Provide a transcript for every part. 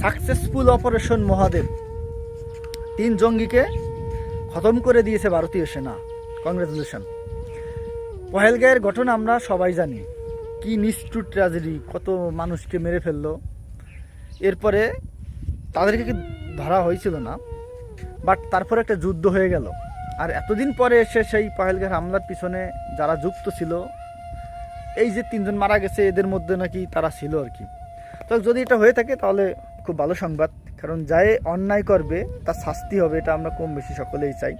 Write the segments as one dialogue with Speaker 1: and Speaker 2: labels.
Speaker 1: Successful operation Mahadev. তিন জঙ্গিকে খতম করে দিয়েছে ভারতীয় সেনা। কংগ্রেচুলেশন পহেলগাঁয়ের ঘটনা আমরা সবাই জানি। কি নিষ্ঠুর ট্র্যাজেডি কত মানুষকে মেরে ফেলল। এরপরে তাদেরকে কি ধরা হয়েছিল না? বাট তারপরে একটা যুদ্ধ হয়ে গেল। আর এতদিন পরে এসে সেই পহেলগাঁর হামলার পিছনে যারা যুক্ত ছিল, এই যে তিনজন মারা গেছে, এদের মধ্যে নাকি তারা ছিল আর কি। তো যদি এটা হয়ে থাকে, তাহলে খুব ভালো সংবাদ, কারণ যাই অন্যায় করবে, তার শাস্তি হবে, এটা আমরা কম বেশি সকলেই চাই।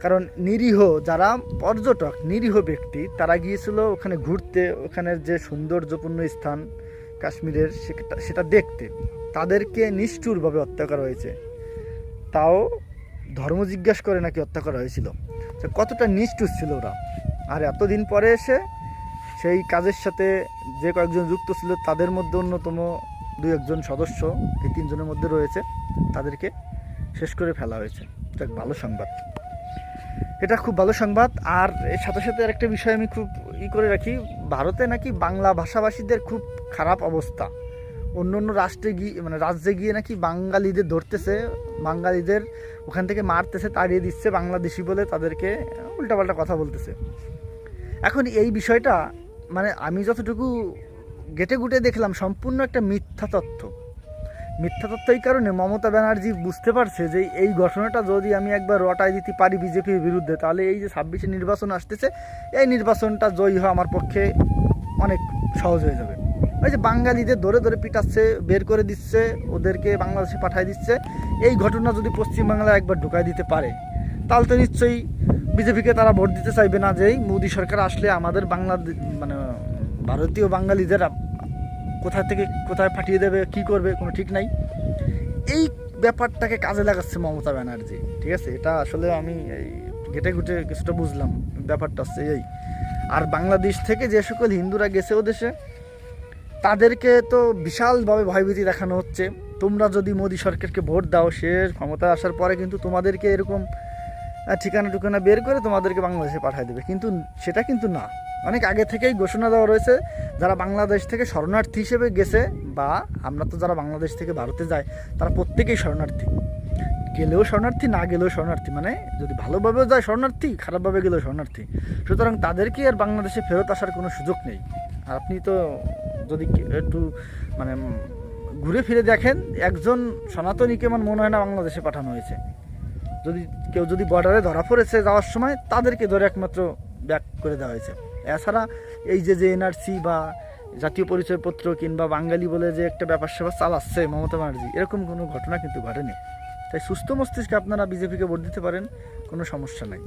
Speaker 1: কারণ নিরীহ যারা পর্যটক, নিরীহ ব্যক্তি, তারা গিয়েছিল ওখানে ঘুরতে ওখানের যে সৌন্দর্যপূর্ণ স্থান কাশ্মীরের, সেটা- দেখতে। তাদেরকে নিষ্ঠুরভাবে হত্যা করা হয়েছে। তাও ধর্ম জিজ্ঞাসা করে নাকি হত্যা করা হয়েছিল। কতটা নিষ্ঠুর ছিল ওরা। আর এতদিন পরে এসে সেই কাজের সাথে যে কয়েকজন যুক্ত ছিল, তাদের মধ্যে অন্যতম দুই একজন সদস্য এই তিনজনের মধ্যে রয়েছে, তাদেরকে শেষ করে ফেলা হয়েছে। এটা ভালো সংবাদ। এটা খুব ভালো সংবাদ। আর এর সাথে সাথে আরেকটা বিষয় আমি খুব ই করে রাখি, ভারতে নাকি বাংলা ভাষাভাষীদের খুব খারাপ অবস্থা। অন্য অন্য রাষ্ট্রে গিয়ে মানে রাজ্যে গিয়ে নাকি বাঙালিদের ধরতেছে, বাঙালিদের ওখান থেকে মারতেছে, তাড়িয়ে দিচ্ছে বাংলাদেশি বলে তাদেরকে উল্টাপাল্টা কথা বলতেছে। এখন এই বিষয়টা মানে আমি যতটুকু গেটে গুটে দেখলাম সম্পূর্ণ একটা মিথ্যা তথ্য। মিথ্যা তথ্য এই কারণে মমতা ব্যানার্জি বুঝতে পারছে যে এই ঘটনাটা যদি আমি একবার রটাই দিতে পারি বিজেপির বিরুদ্ধে, তাহলে এই যে ছাব্বিশে নির্বাচন আসতেছে, এই নির্বাচনটা জয়ী হওয়া আমার পক্ষে অনেক সহজ হয়ে যাবে। ওই যে বাঙালিদের ধরে ধরে পিটাচ্ছে, বের করে দিচ্ছে, ওদেরকে বাংলাদেশে পাঠিয়ে দিচ্ছে, এই ঘটনা যদি পশ্চিমবাংলায় একবার ঢুকাই দিতে পারে, তাহলে তো নিশ্চয়ই বিজেপিকে তারা ভোট দিতে চাইবে না যেই মোদী সরকার আসলে আমাদের বাংলা মানে ভারতীয় বাঙালিদের কোথা থেকে কোথায় পাঠিয়ে দেবে, কি করবে, কোনো ঠিক নাই। এই ব্যাপারটাকে কাজে লাগাচ্ছে মমতা ব্যানার্জি, ঠিক আছে? এটা আসলে আমি এই ঘেটে ঘুটে কিছুটা বুঝলাম, ব্যাপারটা হচ্ছে এই। আর বাংলাদেশ থেকে যে সকল হিন্দুরা গেছে ও দেশে, তাদেরকে তো বিশালভাবে ভয়ভীতি দেখানো হচ্ছে। তোমরা যদি মোদী সরকারকে ভোট দাও, সে ক্ষমতা আসার পরে কিন্তু তোমাদেরকে এরকম ঠিকানা টুকানা বের করে তোমাদেরকে বাংলাদেশে পাঠিয়ে দেবে। কিন্তু সেটা কিন্তু না। অনেক আগে থেকেই ঘোষণা দেওয়া রয়েছে যারা বাংলাদেশ থেকে শরণার্থী হিসেবে গেছে বা আমরা তো যারা বাংলাদেশ থেকে ভারতে যায় তারা প্রত্যেকেই শরণার্থী। গেলেও শরণার্থী, না গেলেও শরণার্থী মানে যদি ভালোভাবেও যায় শরণার্থী, খারাপভাবে গেলেও শরণার্থী। সুতরাং তাদেরকে আর বাংলাদেশে ফেরত আসার কোনো সুযোগ নেই। আর আপনি তো যদি একটু মানে ঘুরে ফিরে দেখেন, একজন সনাতনীকে আমার মনে হয় না বাংলাদেশে পাঠানো হয়েছে। যদি কেউ যদি বর্ডারে ধরা পড়েছে যাওয়ার সময়, তাদেরকে ধরে একমাত্র ব্যাক করে দেওয়া হয়েছে। এছাড়া এই যে যে এনআরসি বা জাতীয় পরিচয়পত্র কিংবা বাঙালি বলে যে একটা ব্যাপার সেবা চালাচ্ছে মমতা ব্যানার্জি, এরকম কোনো ঘটনা কিন্তু ঘটেনি। তাই সুস্থ মস্তিষ্কে আপনারা বিজেপিকে ভোট দিতে পারেন, কোনো সমস্যা নাই।